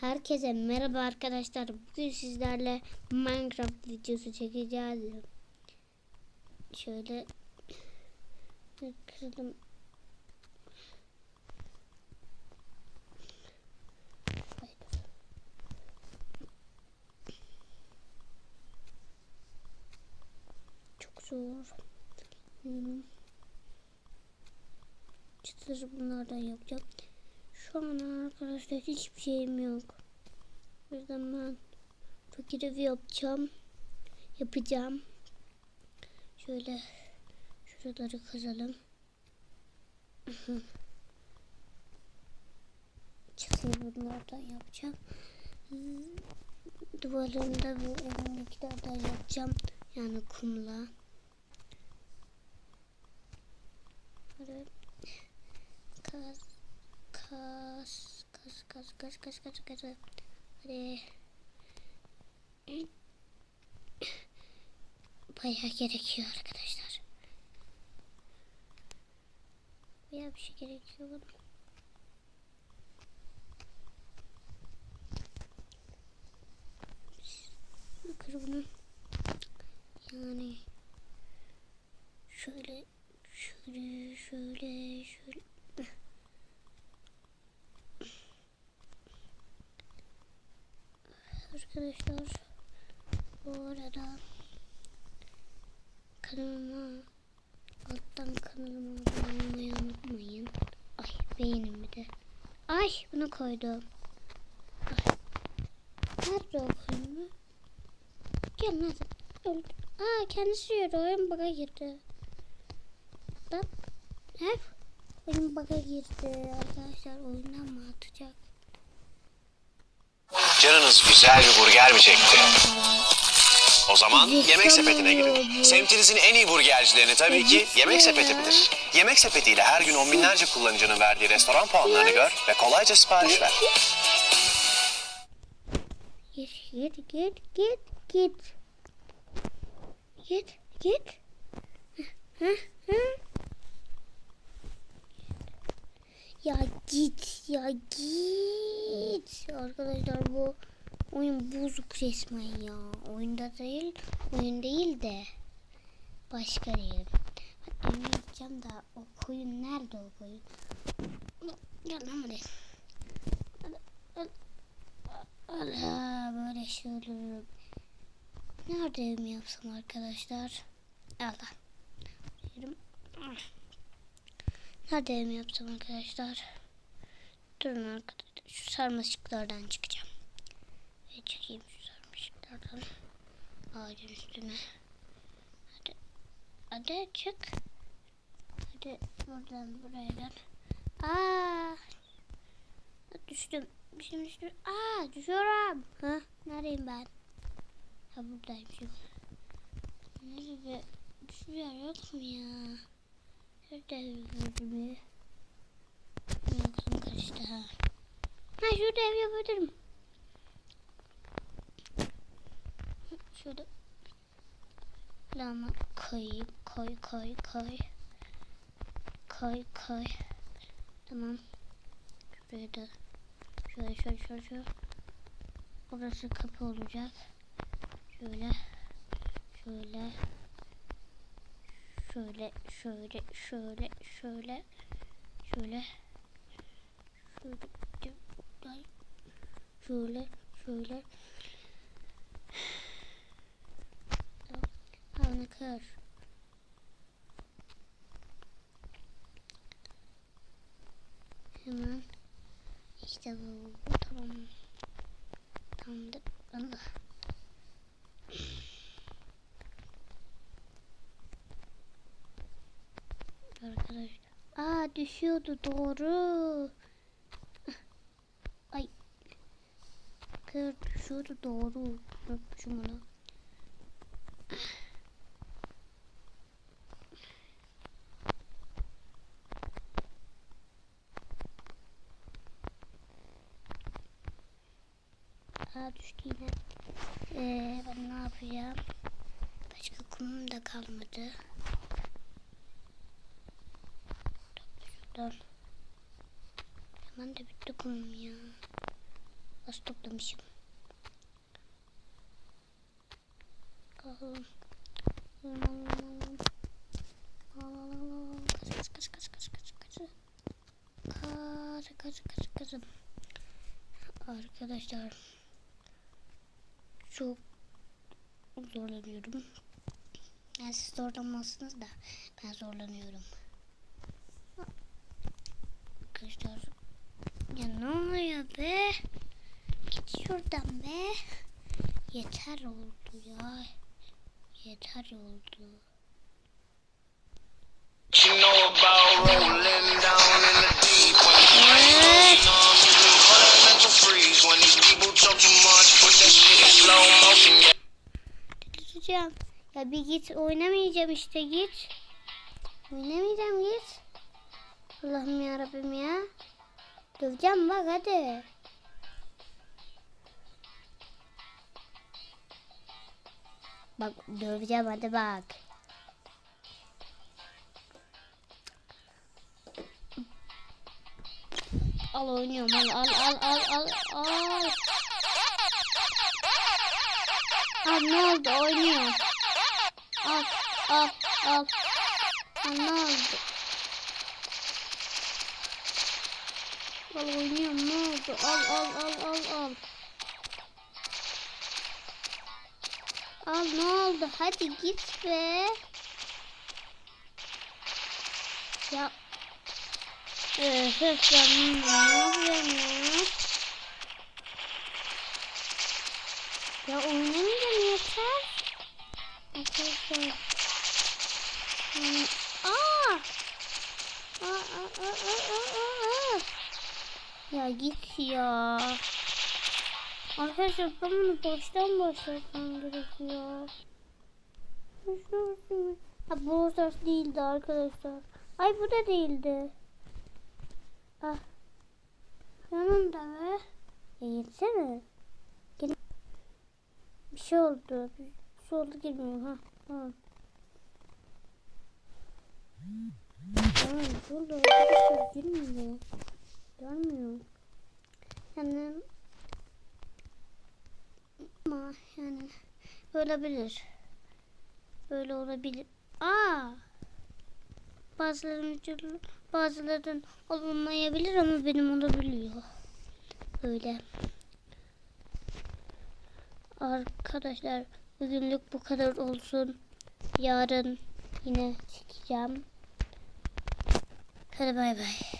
Herkese merhaba arkadaşlar. Bugün sizlerle Minecraft videosu çekeceğiz. Şöyle kırdım. Çok zor. Hmm. Çıtır bunlardan yapacağım. Şu an arkadaşlar hiçbir şeyim yok. O yüzden ben fakir evi yapacağım. Yapacağım. Şöyle şuraları kazalım. Çıtır bunlardan yapacağım. Duvarını da bu evindekilerden yapacağım. Yani kumla. Böyle kaz kas kas kas kas kas kas kas hadi. Bayağı gerekiyor arkadaşlar. Bayağı bir şey gerekiyor. bana kır bunu yani şöyle şöyle şöyle şöyle Arkadaşlar bu arada kanalıma alttan kanalıma abone olmayı unutmayın. Ay beğenin de. Ay bunu koydum. Ay. Nerede o koyun? Gel nerede? Öldü. Aa kendisi yürüdü. Oyun bug'a girdi. Bak. Hep oyun bug'a girdi. Arkadaşlar oyundan mı atacak? Canınız güzel bir burger mi çekti? O zaman yemek sepetine girin. Semtinizin en iyi burgercilerini tabii ki yemek sepeti bilir. Yemek sepetiyle her gün on binlerce kullanıcının verdiği restoran puanlarını gör ve kolayca sipariş ver. Git git git git git. Git git. Hı, hı. Ya git ya git. Arkadaşlar bu oyun bozuk resmen ya. Oyunda değil, oyun değil de başka değil. Ben emin edeceğim da o koyun nerede o koyun? Gel lan buraya. Allah böyle şey olur. Nerede evimi yapsam arkadaşlar? Allah. Yerim. Nerede evimi yapsam arkadaşlar? Durun arkadaşlar. Şu sarmaşıklardan çıkacağım. Ve çıkayım şu sarmaşıklardan. Ağacın üstüne. Hadi. Hadi çık. Hadi buradan buraya gel. Aa, düştüm. Düştüm düştüm. Aa düşüyorum. Ha, neredeyim ben? Ha buradaymışım. Nerede? Hiçbir yer yok mu ya? Nerede? Aklım karıştı ha. Ha şurada ev yapabilirim. Şurada. Lama koy koy koy koy. Koy koy. Tamam. Şuraya da Şöyle şöyle şöyle şöyle. Burası kapı olacak. Şöyle. Şöyle. Şöyle şöyle şöyle şöyle. Şöyle. Şöyle. Şöyle şöyle. Havana kır. Hemen. İşte bu. Tamam. Tamamdır. Allah. Arkadaşlar. Aa düşüyordu doğru. Ay. Kır düşüyordu doğru. Unutmuşum onu. Aa düştü yine. Ee, ben ne yapacağım? Başka kumum da kalmadı. Şuradan. Hemen de bitti kumum ya. Az toplamışım. Alalım. Alalım. Arkadaşlar çok zorlanıyorum. Yani siz zorlanmazsınız da ben zorlanıyorum. Arkadaşlar ya ne oluyor be? Git şuradan be. Yeter oldu ya. Yeter oldu. You know about rolling down in the deep when you all that mental freeze when these people talk too much. Put that shit in slow motion. Tutacağım. Ya bir git oynamayacağım işte git. Oynamayacağım git. Allah'ım ya Rabbim ya. Döveceğim bak hadi. Bak döveceğim hadi bak. Al oynuyorum al al al al al al. Al ne oldu oynuyor. Al al al. Al ne? Al oynuyorum ne oldu? Al al al al al. Al ne oldu? Hadi git be. Ya. Öf ben ne yapıyorum ya? Ya oynamayacağım yeter. Arkadaşlar. Aa! Aa, aa, aa, aa, aa, aa. Ya git ya. Arkadaşlar ben bunu baştan başlatmam gerekiyor. Ha bu Stars değildi arkadaşlar. Ay bu da değildi. Ah. Yanımda be. Ya gitsene. Bir şey oldu. Bir şey oldu girmiyor ha. Tamam. Tamam oldu. Girmiyor. Görmüyor. Yani ama yani olabilir. Böyle olabilir. Aa! Bazılarının ucunu- bazılarının olmayabilir ama benim olabiliyor. Böyle. Arkadaşlar bugünlük bu kadar olsun. Yarın yine çekeceğim. Hadi bay bay.